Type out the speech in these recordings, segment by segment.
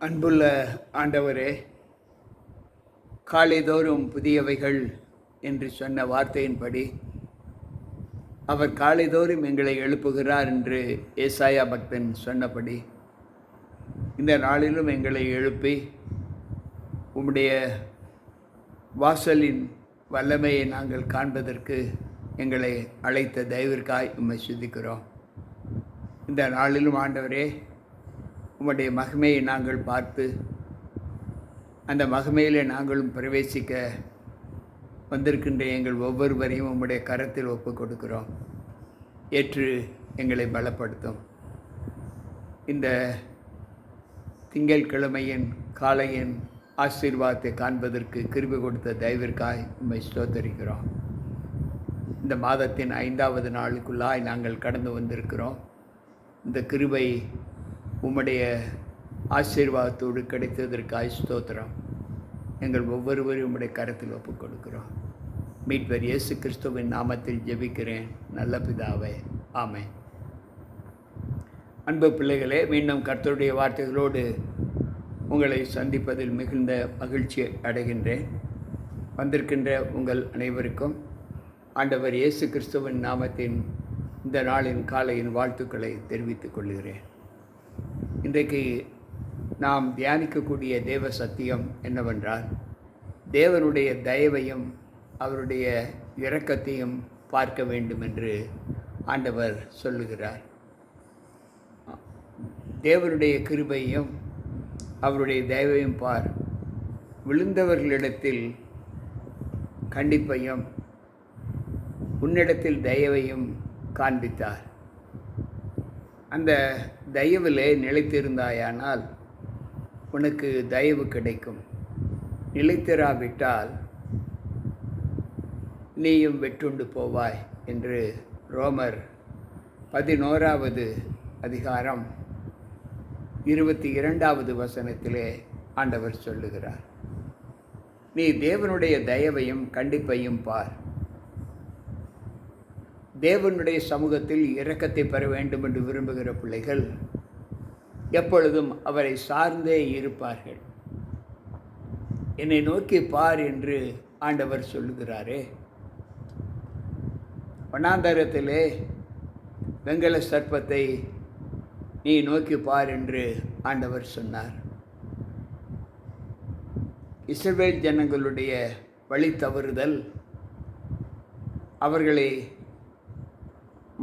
அன்புள்ள ஆண்டவரே காலைதோறும் புதியவைகள் என்று சொன்ன வார்த்தையின்படி அவர் காலைதோறும் எங்களை எழுப்புகிறார் என்று ஏசாயா பக்தன் சொன்னபடி இந்த நாளிலும் எங்களை எழுப்பி உம்முடைய வாசலின் வல்லமையை நாங்கள் காண்பதற்கு எங்களை அழைத்த தயவிற்காய் உம்மை சிந்திக்கிறோம் இந்த நாளிலும் ஆண்டவரே உம்முடைய மகிமையை நாங்கள் பார்த்து அந்த மகிமையிலே நாங்களும் பிரவேசிக்க வந்திருக்கின்ற எங்கள் ஒவ்வொருவரையும் உம்முடைய கரத்தில் ஒப்பு கொடுக்கிறோம். ஏற்று எங்களை பலப்படுத்தும். இந்த திங்கட்கிழமையின் காலையின் ஆசீர்வாதத்தை காண்பதற்கு கிருபி கொடுத்த தயவிற்காய் உம்மை ஸ்தோத்தரிக்கிறோம். இந்த மாதத்தின் ஐந்தாவது நாளுக்குள்ளாய் நாங்கள் கடந்து வந்திருக்கிறோம். இந்த கிருபை உம்முடைய ஆசீர்வாதத்தோடு கிடைத்ததற்காய் ஸ்தோத்திரம். எங்கள் ஒவ்வொருவரையும் உம்முடைய கரத்தில் ஒப்புக் கொடுக்கிறோம் மீட்பர் இயேசு கிறிஸ்துவின் நாமத்தில் ஜெபிக்கிறேன். நல்ல பிதாவே ஆமை அன்பு பிள்ளைகளே மீண்டும் கர்த்தருடைய வார்த்தைகளோடு உங்களை சந்திப்பதில் மிகுந்த மகிழ்ச்சி அடைகின்றேன். வந்திருக்கின்ற உங்கள் அனைவருக்கும் ஆண்டவர் இயேசு கிறிஸ்துவின் நாமத்தின் இந்த நாளின் காலையின் வாழ்த்துக்களை தெரிவித்துக் கொள்கிறேன். இன்றைக்கு நாம் தியானிக்கக்கூடிய தேவ சத்தியம் என்னவென்றால் தேவனுடைய தயவையும் அவருடைய இரக்கத்தையும் பார்க்க வேண்டும் என்று ஆண்டவர் சொல்லுகிறார். தேவனுடைய கிருபையும் அவருடைய தயவையும் பார். விழுந்தவர்களிடத்தில் கண்டிப்பையும் உன்னிடத்தில் தயவையும் காண்பித்தார். அந்த தயவிலே நிலைத்திருந்தாயானால் உனக்கு தயவு கிடைக்கும். நிலைத்திராவிட்டால் நீயும் வெற்றுண்டு போவாய் என்று ரோமர் பதினோராவது அதிகாரம் இருபத்தி இரண்டாவது வசனத்திலே ஆண்டவர் சொல்லுகிறார். நீ தேவனுடைய தயவையும் கண்டிப்பையும் பார். தேவனுடைய சமூகத்தில் இரக்கத்தை பெற வேண்டும் என்று விரும்புகிற பிள்ளைகள் எப்பொழுதும் அவரை சார்ந்தே இருப்பார்கள். என்னை நோக்கி பார் என்று ஆண்டவர் சொல்லுகிறாரே. பண்ணாந்தரத்திலே வெங்கல சர்ப்பத்தை நீ நோக்கி பார் என்று ஆண்டவர் சொன்னார். இஸ்ரேல் ஜனங்களுடைய வழி தவறுதல் அவர்களை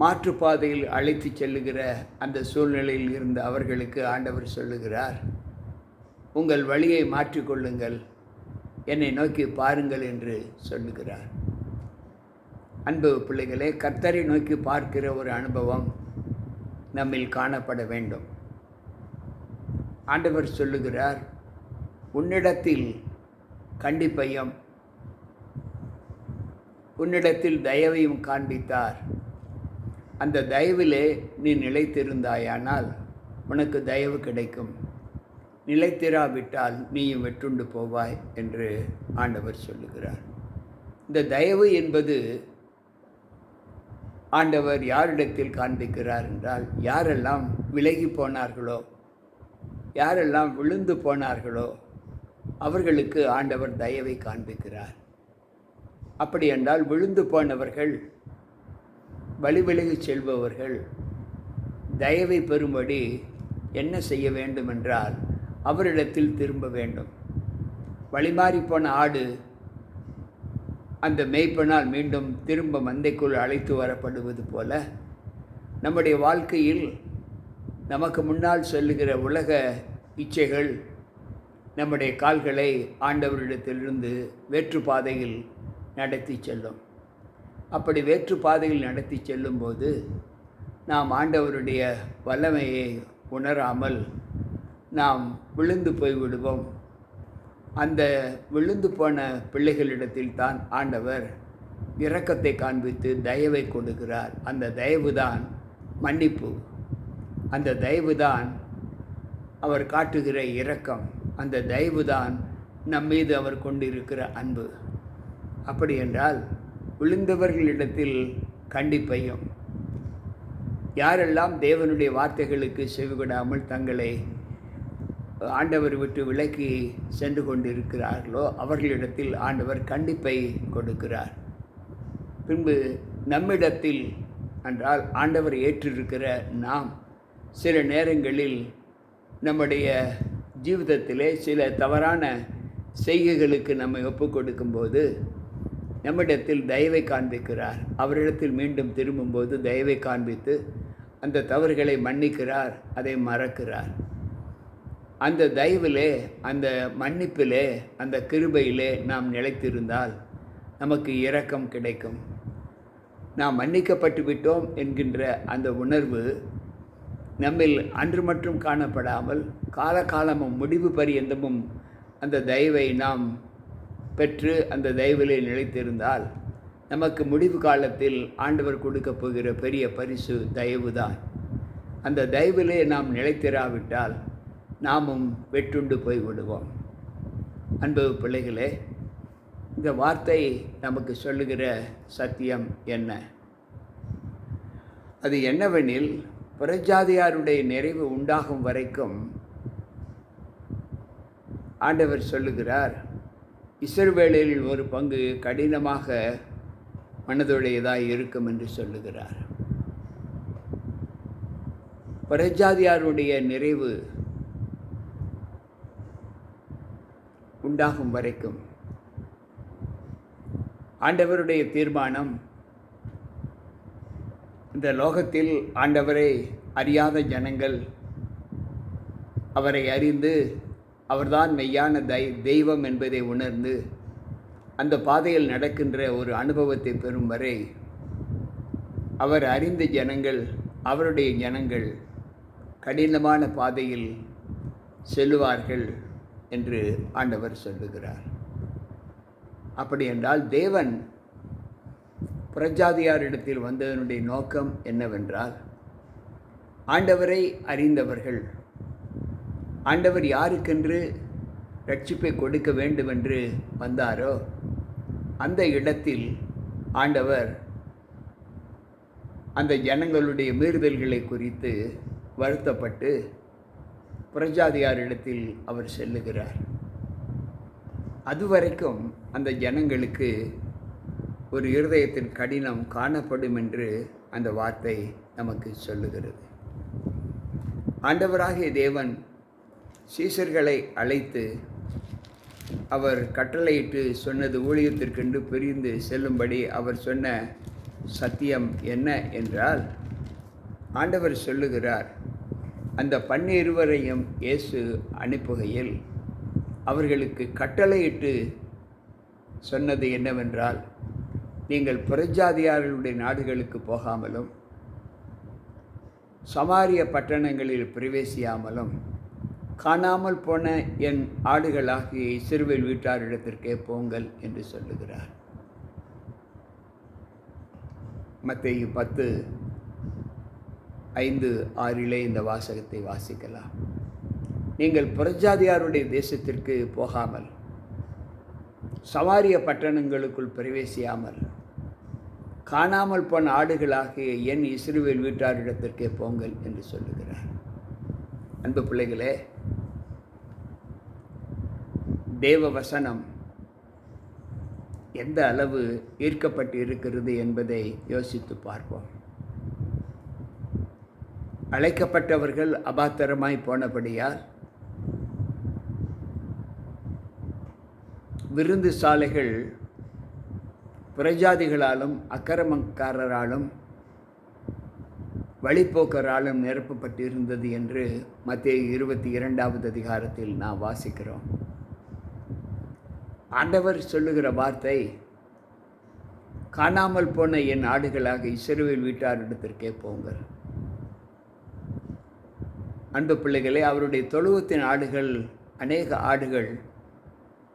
மாற்றுப்பாதையில் அழைத்து செல்லுகிற அந்த சூழ்நிலையில் இருந்த அவர்களுக்கு ஆண்டவர் சொல்லுகிறார் உங்கள் வழியை மாற்றிக்கொள்ளுங்கள் என்னை நோக்கி பாருங்கள் என்று சொல்லுகிறார். அன்பு பிள்ளைகளே கர்த்தரை நோக்கி பார்க்கிற ஒரு அனுபவம் நம்மில் காணப்பட வேண்டும். ஆண்டவர் சொல்லுகிறார் உன்னிடத்தில் கண்டிப்பையும் உன்னிடத்தில் தயவையும் காண்பித்தார். அந்த தயவிலே நீ நிலைத்திருந்தாயானால் உனக்கு தயவு கிடைக்கும். நிலைத்திராவிட்டால் நீயும் வெற்றுண்டு போவாய் என்று ஆண்டவர் சொல்லுகிறார். இந்த தயவு என்பது ஆண்டவர் யாரிடத்தில் காண்பிக்கிறார் என்றால் யாரெல்லாம் விலகி போனார்களோ யாரெல்லாம் விழுந்து போனார்களோ அவர்களுக்கு ஆண்டவர் தயவை காண்பிக்கிறார். அப்படி என்றால் விழுந்து போனவர்கள் வழி செல்பவர்கள் தயவை பெறும்படி என்ன செய்ய வேண்டும் என்றால் அவரிடத்தில் திரும்ப வேண்டும். வழிமாறி போன ஆடு அந்த மேய்ப்பனால் மீண்டும் திரும்ப மந்தைக்குள் அழைத்து வரப்படுவது போல நம்முடைய வாழ்க்கையில் நமக்கு முன்னால் சொல்லுகிற உலக இச்சைகள் நம்முடைய கால்களை ஆண்டவரிடத்திலிருந்து வேற்று பாதையில் நடத்தி செல்லும். அப்படி வேற்று பாதையில் நடத்தி செல்லும்போது நாம் ஆண்டவருடைய வல்லமையை உணராமல் நாம் விழுந்து போய்விடுவோம். அந்த விழுந்து போன பிள்ளைகளிடத்தில் தான் ஆண்டவர் இரக்கத்தை காண்பித்து தயவை கொடுக்கிறார். அந்த தயவு தான் மன்னிப்பு. அந்த தயவு தான் அவர் காட்டுகிற இரக்கம். அந்த தயவு தான் நம்மீது அவர் கொண்டிருக்கிற அன்பு. அப்படி என்றால் விழுந்தவர்களிடத்தில் கண்டிப்பையும். யாரெல்லாம் தேவனுடைய வார்த்தைகளுக்கு செவிவிடாமல் தங்களை ஆண்டவர் விட்டு விலக்கி சென்று கொண்டிருக்கிறார்களோ அவர்களிடத்தில் ஆண்டவர் கண்டிப்பை கொடுக்கிறார். பின்பு நம்மிடத்தில் என்றால் ஆண்டவர் ஏற்றிருக்கிற நாம் சில நேரங்களில் நம்முடைய ஜீவிதத்திலே சில தவறான செய்கைகளுக்கு நம்மை ஒப்புக் கொடுக்கும்போது நம்மிடத்தில் தயவை காண்பிக்கிறார். அவரிடத்தில் மீண்டும் திரும்பும்போது தயவை காண்பித்து அந்த தவறுகளை மன்னிக்கிறார் அதை மறக்கிறார். அந்த தயவிலே அந்த மன்னிப்பிலே அந்த கிருபையிலே நாம் நிலைத்திருந்தால் நமக்கு இரக்கம் கிடைக்கும். நாம் மன்னிக்கப்பட்டு விட்டோம் என்கின்ற அந்த உணர்வு நம்மில் அன்று மட்டும் காணப்படாமல் காலகாலமும் முடிவு பரியந்தமும் அந்த தயவை நாம் பெற்று அந்த தயவிலே நிலைத்திருந்தால் நமக்கு முடிவு காலத்தில் ஆண்டவர் கொடுக்கப் போகிற பெரிய பரிசு தயவுதான். அந்த தயவிலே நாம் நிலைத்திராவிட்டால் நாமும் வெட்டுண்டு போய் விடுவோம் அன்பு பிள்ளைகளே இந்த வார்த்தை நமக்கு சொல்லுகிற சத்தியம் என்ன? அது என்னவெனில் புறஜாதியாருடைய நிறைவு உண்டாகும் வரைக்கும் ஆண்டவர் சொல்லுகிறார் இஸ்ரவேலில் ஒரு பங்கு கடினமாக மனதுடையதாக இருக்கும் என்று சொல்லுகிறார். பிரஜாதியாருடைய நிறைவு உண்டாகும் வரைக்கும் ஆண்டவருடைய தீர்மானம் இந்த லோகத்தில் ஆண்டவரை அறியாத ஜனங்கள் அவரை அறிந்து அவர்தான் மெய்யான தை தெய்வம் என்பதை உணர்ந்து அந்த பாதையில் நடக்கின்ற ஒரு அனுபவத்தை பெறும் வரை அவர் அறிந்த ஜனங்கள் அவருடைய ஜனங்கள் கடினமான பாதையில் செல்லுவார்கள் என்று ஆண்டவர் சொல்லுகிறார். அப்படி என்றால் தேவன் புரஜாதியாரிடத்தில் வந்ததனுடைய நோக்கம் என்னவென்றால் ஆண்டவரை அறிந்தவர்கள் ஆண்டவர் யாருக்கென்று ரட்சிப்பை கொடுக்க வேண்டுமென்று வந்தாரோ அந்த இடத்தில் ஆண்டவர் அந்த ஜனங்களுடைய மீறுதல்களை குறித்து வருத்தப்பட்டு பிரஜாதியாரிடத்தில் அவர் செல்லுகிறார். அதுவரைக்கும் அந்த ஜனங்களுக்கு ஒரு இருதயத்தின் கடினம் காணப்படும் என்று அந்த வார்த்தை நமக்கு சொல்லுகிறது. ஆண்டவராகிய தேவன் சீசர்களை அழைத்து அவர் கட்டளையிட்டு சொன்னது ஊழியத்திற்கென்று பிரிந்து செல்லும்படி அவர் சொன்ன சத்தியம் என்ன என்றால் ஆண்டவர் சொல்லுகிறார் அந்த பன்னிருவரையும் இயேசு அனுப்புகையில் அவர்களுக்கு கட்டளையிட்டு சொன்னது என்னவென்றால் நீங்கள் புறஜாதியார்களுடைய நாடுகளுக்கு போகாமலும் சமாரிய பட்டணங்களில் பிரவேசியாமலும் காணாமல் போன என் ஆடுகளாகிய இஸ்ரவேல் வீட்டாரிடத்திற்கே போங்கள் என்று சொல்லுகிறார். மத்திய பத்து ஐந்து ஆறிலே இந்த வாசகத்தை வாசிக்கலாம். நீங்கள் புறஜாதியாருடைய தேசத்திற்கு போகாமல் சவாரிய பட்டணங்களுக்குள் பிரவேசியாமல் காணாமல் போன ஆடுகளாகிய என் இஸ்ரவேல் வீட்டாரிடத்திற்கே போங்கள் என்று சொல்லுகிறார். அன்பு பிள்ளைகளே தேவ வசனம் எந்த அளவு ஈர்க்கப்பட்டு இருக்கிறது என்பதை யோசித்து பார்ப்போம். அழைக்கப்பட்டவர்கள் அபாத்திரமாய் போனபடியால் விருந்து சாலைகள் பிரஜாதிகளாலும் அக்கிரமக்காரராலும் வழிப்போக்கராலும் நிரப்பப்பட்டிருந்தது என்று மத்திய இருபத்தி இரண்டாவது அதிகாரத்தில் நாம் வாசிக்கிறோம். ஆண்டவர் சொல்லுகிற வார்த்தை காணாமல் போன என் ஆடுகளாக இஸ்ரவேல் வீட்டாரிடத்திற்கே போங்கள் அன்பு பிள்ளைகளே அவருடைய தொழுவத்தின் ஆடுகள் அநேக ஆடுகள்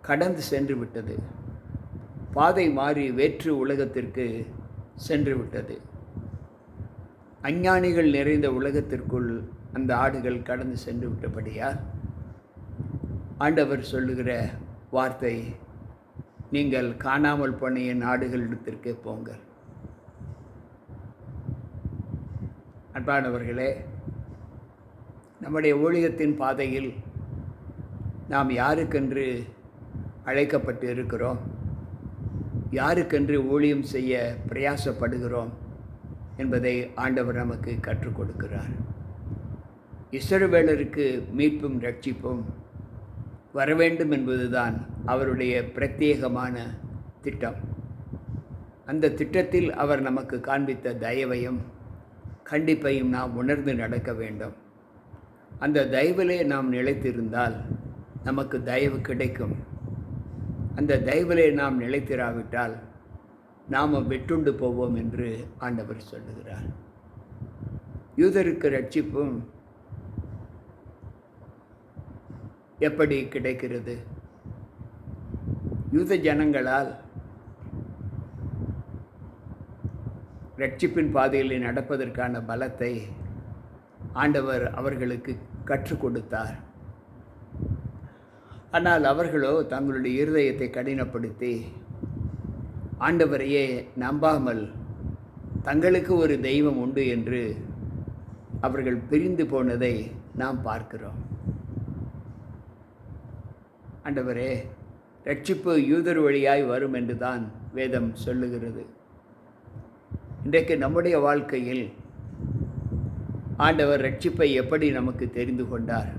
கடந்து சென்று விட்டது பாதை மாறி வேற்று உலகத்திற்கு சென்று விட்டது அஞ்ஞானிகள் நிறைந்த உலகத்திற்குள் அந்த ஆடுகள் கடந்து சென்று விட்டபடியால் ஆண்டவர் சொல்லுகிற வார்த்தை நீங்கள் காணாமல் போன நாடுகளிடத்திற்கு போங்கள். அன்பானவர்களே நம்முடைய ஊழியத்தின் பாதையில் நாம் யாருக்கென்று அழைக்கப்பட்டு இருக்கிறோம்? யாருக்கென்று ஊழியம் செய்ய பிரயாசப்படுகிறோம் என்பதை ஆண்டவர் நமக்கு கற்றுக் கொடுக்கிறார். இஸ்ரவேலருக்கு மீட்பும் ரட்சிப்பும் வரவேண்டும் என்பதுதான் அவருடைய பிரத்யேகமான திட்டம். அந்த திட்டத்தில் அவர் நமக்கு காண்பித்த தயவையும் கண்டிப்பையும் நாம் உணர்ந்து நடக்க வேண்டும். அந்த தயவிலே நாம் நிலைத்திருந்தால் நமக்கு தயவு கிடைக்கும். அந்த தயவிலே நாம் நிலைத்திராவிட்டால் நாம் வெட்டுண்டு போவோம் என்று ஆண்டவர் சொல்லுகிறார். யூதருக்கு ரட்சிப்பும் எப்படி கிடைக்கிறது? யூத ஜனங்களால் ரட்சிப்பின் பாதையில் நடப்பதற்கான பலத்தை ஆண்டவர் அவர்களுக்கு கற்றுக் கொடுத்தார். ஆனால் அவர்களோ தங்களுடைய இருதயத்தை கடினப்படுத்தி ஆண்டவரையே நம்பாமல் தங்களுக்கு ஒரு தெய்வம் உண்டு என்று அவர்கள் பிரிந்து போனதை நாம் பார்க்கிறோம். ஆண்டவரே ரட்சிப்பு யூதர் வழியாய் வரும் என்று தான் வேதம் சொல்லுகிறது. இன்றைக்கு நம்முடைய வாழ்க்கையில் ஆண்டவர் ரட்சிப்பை எப்படி நமக்கு தெரிந்து கொண்டார்?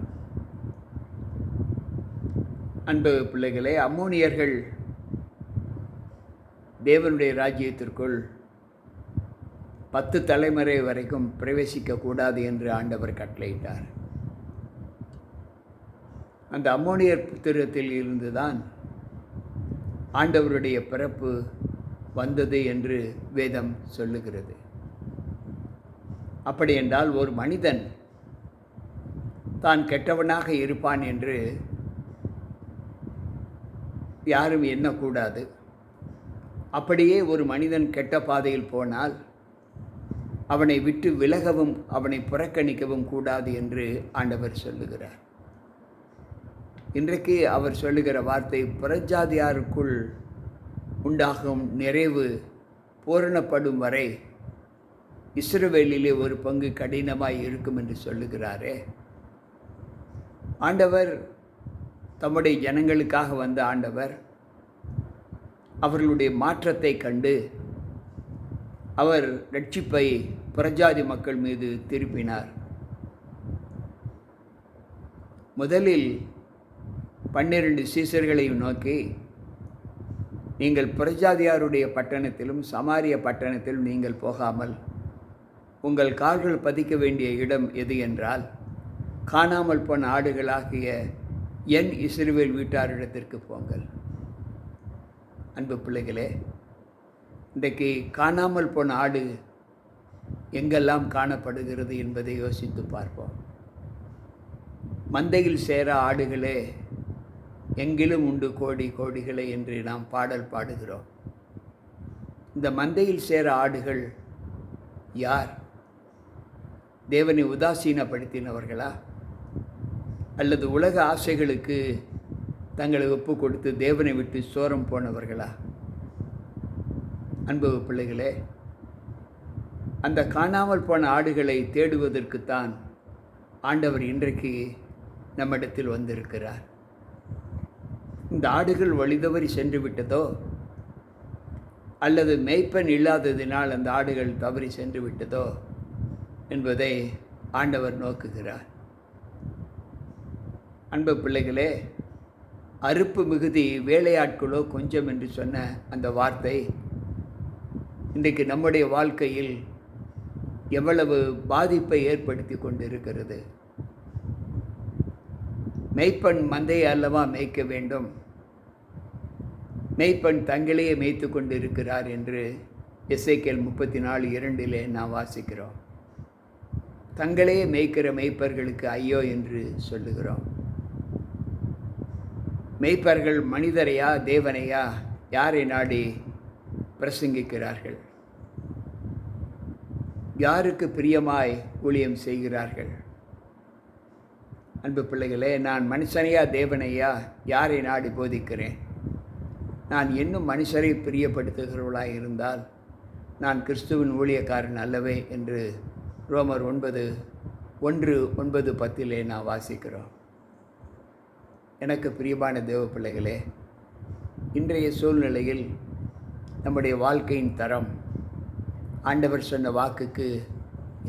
அன்பு பிள்ளைகளே அம்மோனியர்கள் தேவனுடைய ராஜ்யத்திற்குள் பத்து தலைமுறை வரைக்கும் பிரவேசிக்கக்கூடாது என்று ஆண்டவர் கட்டளையிட்டார். அந்த அம்மோனியர் புத்திரத்தில் இருந்துதான் ஆண்டவருடைய பிறப்பு வந்தது என்று வேதம் சொல்லுகிறது. அப்படி என்றால் ஒரு மனிதன் தான் கெட்டவனாக இருப்பான் என்று யாரும் எண்ணக்கூடாது. அப்படியே ஒரு மனிதன் கெட்ட பாதையில் போனால் அவனை விட்டு விலகவும் அவனை புறக்கணிக்கவும் கூடாது என்று ஆண்டவர் சொல்லுகிறார். இன்றைக்கு அவர் சொல்லுகிற வார்த்தை புறஜாதியாருக்குள் உண்டாகும் நிறைவு பூரணப்படும் வரை இஸ்ரவேலிலே ஒரு பங்கு கடினமாய் இருக்கும் என்று சொல்லுகிறாரே. ஆண்டவர் தம்முடைய ஜனங்களுக்காக வந்த ஆண்டவர் அவர்களுடைய மாற்றத்தை கண்டு அவர் ரட்சிப்பை புறஜாதி மக்கள் மீது திருப்பினார். முதலில் பன்னிரண்டு சீசர்களையும் நோக்கி நீங்கள் புறஜாதியாருடைய பட்டணத்திலும் சமாரிய பட்டணத்திலும் நீங்கள் போகாமல் உங்கள் கால்கள் பதிக்க வேண்டிய இடம் எது என்றால் காணாமல் போன ஆடுகளாகிய என் இஸ்ரவேல் வீட்டாரிடத்திற்கு போங்கள். அன்பு பிள்ளைகளே இன்றைக்கு காணாமல் போன ஆடு எங்கெல்லாம் காணப்படுகிறது என்பதை யோசித்து பார்ப்போம். மந்தையில் சேர ஆடுகளே எங்கிலும் உண்டு கோடி கோடிகளை என்று நாம் பாடல் பாடுகிறோம். இந்த மந்தையில் சேர ஆடுகள் யார்? தேவனை உதாசீனப்படுத்தினவர்களா? அல்லது உலக ஆசைகளுக்கு தங்களை ஒப்பு கொடுத்து தேவனை விட்டு சோரம் போனவர்களா? அன்பு பிள்ளைகளே அந்த காணாமல் போன ஆடுகளை தேடுவதற்குத்தான் ஆண்டவர் இன்றைக்கு நம்மிடத்தில் வந்திருக்கிறார். இந்த ஆடுகள் வழிதவறி சென்று விட்டதோ அல்லது மேய்ப்பன் இல்லாததினால் அந்த ஆடுகள் தவறி சென்று விட்டதோ என்பதை ஆண்டவர் நோக்குகிறார். அன்பு பிள்ளைகளே அறுப்பு மிகுதி வேலையாட்களோ கொஞ்சம் என்று சொன்ன அந்த வார்த்தை இன்றைக்கு நம்முடைய வாழ்க்கையில் எவ்வளவு பாதிப்பை ஏற்படுத்தி கொண்டிருக்கிறது. மெய்ப்பன் மந்தையை அல்லவா மேய்க்க வேண்டும்? மெய்ப்பன் தங்களையே மேய்த்து கொண்டு இருக்கிறார் என்று எஸ்ஐகேல் முப்பத்தி நாலு இரண்டிலே நாம் வாசிக்கிறோம். தங்களையே மேய்க்கிற மெய்ப்பர்களுக்கு ஐயோ என்று சொல்லுகிறோம். மெய்ப்பர்கள் மனிதரையா தேவனையா யாரை நாடி பிரசங்கிக்கிறார்கள்? யாருக்கு பிரியமாய் ஊழியம் செய்கிறார்கள்? அன்பு பிள்ளைகளே நான் மனுஷனையா தேவனையா யாரை நாடி போதிக்கிறேன்? நான் இன்னும் மனுஷரை பிரியப்படுத்துகிறவளாக இருந்தால் நான் கிறிஸ்துவின் ஊழியக்காரன் அல்லவே என்று ரோமர் ஒன்பது ஒன்று ஒன்பது பத்திலே நான் வாசிக்கிறோம். எனக்கு பிரியமான தேவ பிள்ளைகளே இன்றைய சூழ்நிலையில் நம்முடைய வாழ்க்கையின் தரம் ஆண்டவர் சொன்ன வாக்குக்கு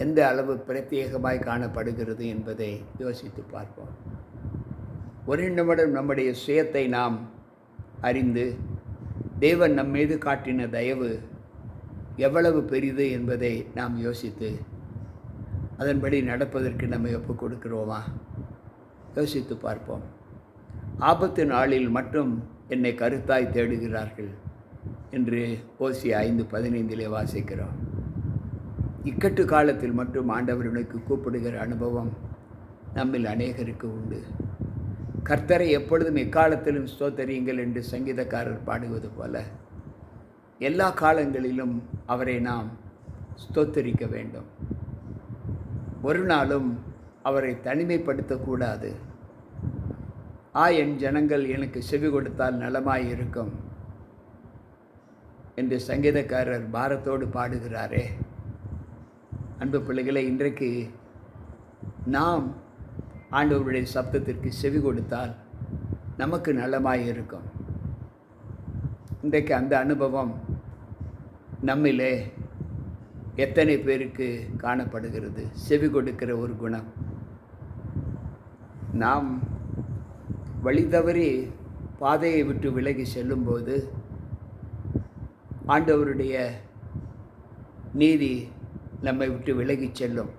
எந்த அளவு பிரத்யேகமாய் காணப்படுகிறது என்பதை யோசித்து பார்ப்போம். ஒரு நிமிடம் நம்முடைய சுயத்தை நாம் அறிந்து தேவன் நம் மீது காட்டின தயவு எவ்வளவு பெரிது என்பதை நாம் யோசித்து அதன்படி நடப்பதற்கு நம்மை ஒப்புக் கொடுக்கிறோமா? யோசித்து பார்ப்போம். ஆபத்து நாளில் மட்டும் என்னை கருத்தாய் தேடுகிறார்கள் என்று ஓசி ஐந்து பதினைந்திலே வாசிக்கிறோம். இக்கட்டு காலத்தில் மட்டும் ஆண்டவர்களுக்கு கூப்பிடுகிற அனுபவம் நம்மில் அநேகருக்கு உண்டு. கர்த்தரை எப்பொழுதும் எக்காலத்திலும் ஸ்தோத்தரியுங்கள் என்று சங்கீதக்காரர் பாடுவது போல எல்லா காலங்களிலும் அவரை நாம் ஸ்தோத்தரிக்க வேண்டும். ஒரு நாளும் அவரை தனிமைப்படுத்தக்கூடாது. ஆ என் ஜனங்கள் எனக்கு செவி கொடுத்தால் நலமாய் இருக்கும் என்று சங்கீதக்காரர் பாரத்தோடு பாடுகிறாரே. அன்பு பிள்ளைகளை இன்றைக்கு நாம் ஆண்டவருடைய சப்தத்திற்கு செவி கொடுத்தால் நமக்கு நலமாக இருக்கும். இன்றைக்கு அந்த அனுபவம் நம்மிலே எத்தனை பேருக்கு காணப்படுகிறது? செவி கொடுக்கிற ஒரு குணம். நாம் வழி தவறி பாதையை விட்டு விலகி செல்லும்போது ஆண்டவருடைய நீதி நம்மை விட்டு விலகி செல்லும்.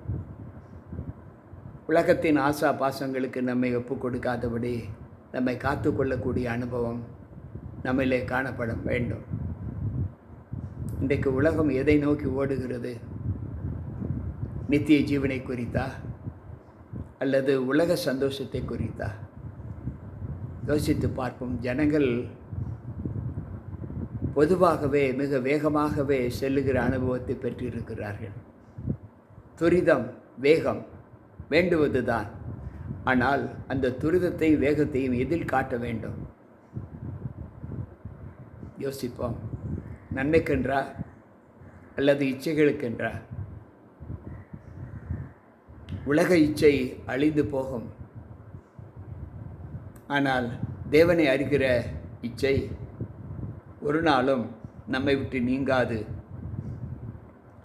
உலகத்தின் ஆசா பாசங்களுக்கு நம்மை ஒப்பு கொடுக்காதபடி நம்மை காத்து கொள்ளக்கூடிய அனுபவம் நம்மிலே காணப்பட வேண்டும். இன்றைக்கு உலகம் எதை நோக்கி ஓடுகிறது? நித்திய ஜீவனை குறித்தா? அல்லது உலக சந்தோஷத்தை குறித்தா? யோசித்து பார்ப்போம். ஜனங்கள் பொதுவாகவே மிக வேகமாகவே செல்லுகிற அனுபவத்தை பெற்றிருக்கிறார்கள். துரிதம் வேகம் வேண்டுவதுதான். ஆனால் அந்த துரிதத்தையும் வேகத்தையும் எதில் காட்ட வேண்டும்? யோசிப்போம். நன்மைக்கென்றா அல்லது இச்சைகளுக்கென்றா? உலக இச்சை அழிந்து போகும். ஆனால் தேவனை அறிகிற இச்சை ஒரு நாளும் நம்மை விட்டு நீங்காது.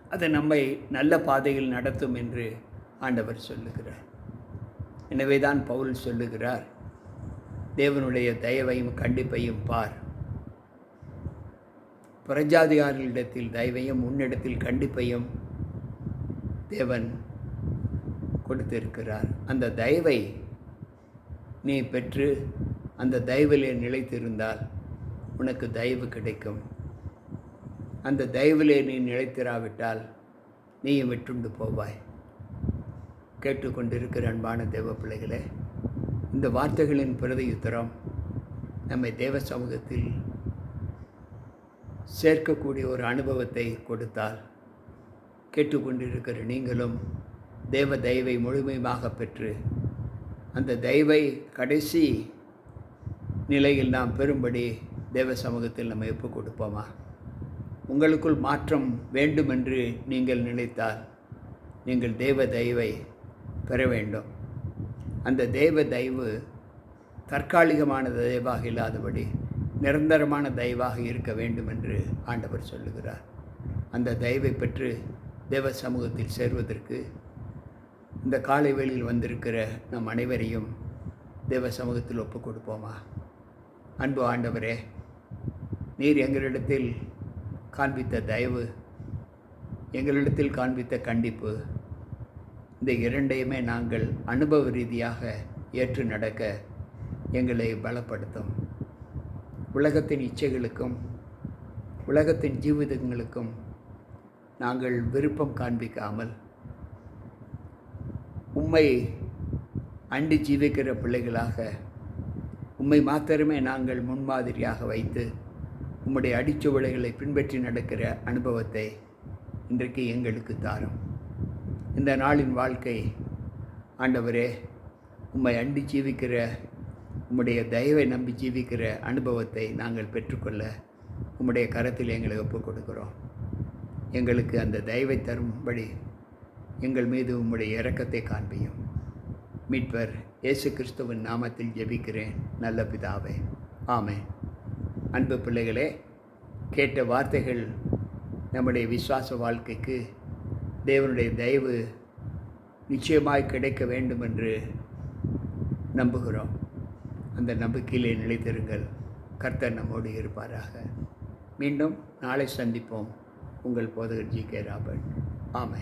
அது நம்மை நல்ல பாதையில் நடத்தும் என்று ஆண்டவர் சொல்லுகிறார். எனவே தான் பவுல் சொல்லுகிறார் தேவனுடைய தயவையும் கண்டிப்பையும் பார். பிரஜாதிகாரிகளிடத்தில் தயவையும் உன்னிடத்தில் கண்டிப்பையும் தேவன் கொடுத்திருக்கிறார். அந்த தயவை நீ பெற்று அந்த தயவிலே நிலைத்திருந்தால் உனக்கு தயவு கிடைக்கும். அந்த தயவிலே நீ நிலைத்திராவிட்டால் நீயும் விட்டுண்டு போவாய். கேட்டுக்கொண்டிருக்கிற அன்பான தேவ பிள்ளைகளே இந்த வார்த்தைகளின் பிரதியுத்தரம் நம்மை தேவ சமூகத்தில் சேர்க்கக்கூடிய ஒரு அனுபவத்தை கொடுத்தால் கேட்டுக்கொண்டிருக்கிற நீங்களும் தேவ தயவை முழுமையாக பெற்று அந்த தயவை கடைசி நிலையில் நாம் பெறும்படி தேவ சமூகத்தில் நம்ம எப்போ கொடுப்போமா? உங்களுக்குள் மாற்றம் வேண்டுமென்று நீங்கள் நினைத்தால் நீங்கள் தேவ தயவை பெற வேண்டும். அந்த தெய்வ தயவு தற்காலிகமான தயவாக இல்லாதபடி நிரந்தரமான தயவாக இருக்க வேண்டும் என்று ஆண்டவர் சொல்லுகிறார். அந்த தயவை பெற்று தேவ சமூகத்தில் சேர்வதற்கு இந்த காலை வேளையில் வந்திருக்கிற நம் அனைவரையும் தேவ சமூகத்தில் ஒப்புக் கொடுப்போமா? அன்பு ஆண்டவரே நீர் எங்களிடத்தில் காண்பித்த தயவு எங்களிடத்தில் காண்பித்த கண்டிப்பு இந்த இரண்டையுமே நாங்கள் அனுபவ ரீதியாக ஏற்று நடக்க எங்களை பலப்படுத்தும். உலகத்தின் இச்சைகளுக்கும் உலகத்தின் ஜீவிதங்களுக்கும் நாங்கள் விருப்பம் காண்பிக்காமல் உம்மை அண்டி ஜீவிக்கிற பிள்ளைகளாக உம்மை மாத்திரமே நாங்கள் முன்மாதிரியாக வைத்து உம்முடைய அடிச்சுவடைகளை பின்பற்றி நடக்கிற அனுபவத்தை இன்றைக்கு எங்களுக்கு தாரும். இந்த நாளின் வாழ்க்கை. ஆண்டவரே உம்மை அண்டி ஜீவிக்கிற உம்முடைய தயவை நம்பி ஜீவிக்கிற அனுபவத்தை நாங்கள் பெற்றுக்கொள்ள உம்முடைய கரத்தில் எங்களை ஒப்புக் கொடுக்கிறோம். எங்களுக்கு அந்த தயவை தரும்படி எங்கள் மீது உம்முடைய இரக்கத்தை காண்பியும். மீட்பர் இயேசு கிறிஸ்துவின் நாமத்தில் ஜெபிக்கிறேன். நல்ல பிதாவே. ஆமே அன்பு பிள்ளைகளே கேட்ட வார்த்தைகள் நம்முடைய விசுவாச வாழ்க்கைக்கு தேவனுடைய தயவு நிச்சயமாய் கிடைக்க வேண்டும் என்று நம்புகிறோம். அந்த நம்பிக்கையிலே நிலைத்திருங்கள். கர்த்தர் நம்மோடு இருப்பாராக. மீண்டும் நாளை சந்திப்போம். உங்கள் போதகர் ஜி கே ராபர்ட். ஆமை